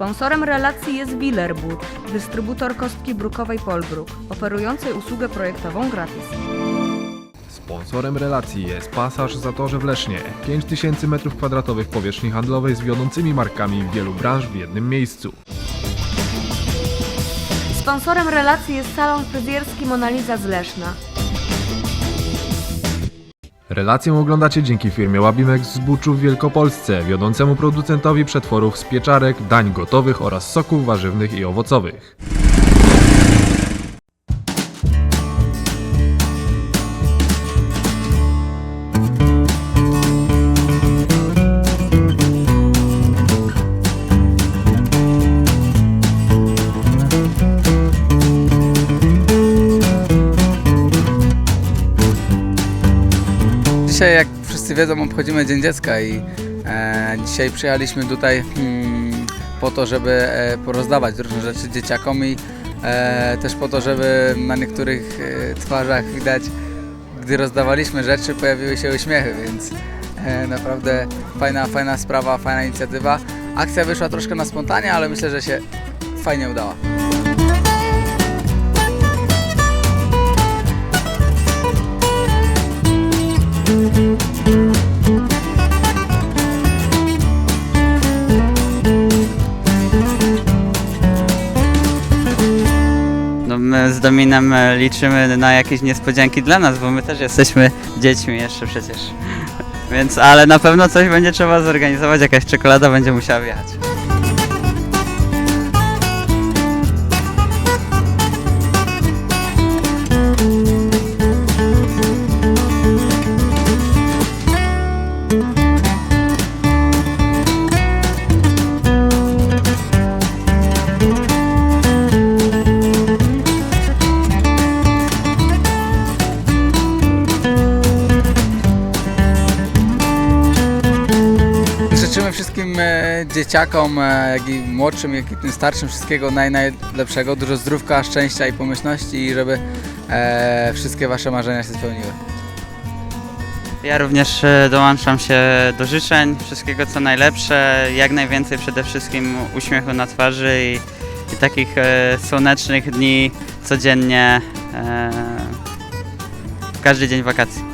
Sponsorem relacji jest Willerbur, dystrybutor kostki brukowej Polbruk, oferujący usługę projektową gratis. Sponsorem relacji jest Pasaż Zatorze w Lesznie. 5000 m2 powierzchni handlowej z wiodącymi markami wielu branż w jednym miejscu. Sponsorem relacji jest salon fryzjerski Monaliza z Leszna. Relację oglądacie dzięki firmie Łabimek z Buczu w Wielkopolsce, wiodącemu producentowi przetworów z pieczarek, dań gotowych oraz soków warzywnych i owocowych. Dzisiaj, jak wszyscy wiedzą, obchodzimy Dzień Dziecka i e, dzisiaj przyjechaliśmy tutaj mm, po to, żeby e, porozdawać różne rzeczy dzieciakom i e, też po to, żeby na niektórych e, twarzach widać, gdy rozdawaliśmy rzeczy, pojawiły się uśmiechy, więc e, naprawdę fajna, fajna sprawa, fajna inicjatywa. Akcja wyszła troszkę na spontanie, ale myślę, że się fajnie udała. My z Dominem e, liczymy na jakieś niespodzianki dla nas, bo my też jesteśmy dziećmi jeszcze przecież. Więc, ale na pewno coś będzie trzeba zorganizować, jakaś czekolada będzie musiała wjechać. Wszystkim e, dzieciakom, e, jak i młodszym, jak i tym starszym, wszystkiego naj, najlepszego, dużo zdrówka, szczęścia i pomyślności i żeby e, wszystkie Wasze marzenia się spełniły. Ja również e, dołączam się do życzeń, wszystkiego co najlepsze, jak najwięcej przede wszystkim uśmiechu na twarzy i, i takich e, słonecznych dni codziennie, e, każdy dzień wakacji.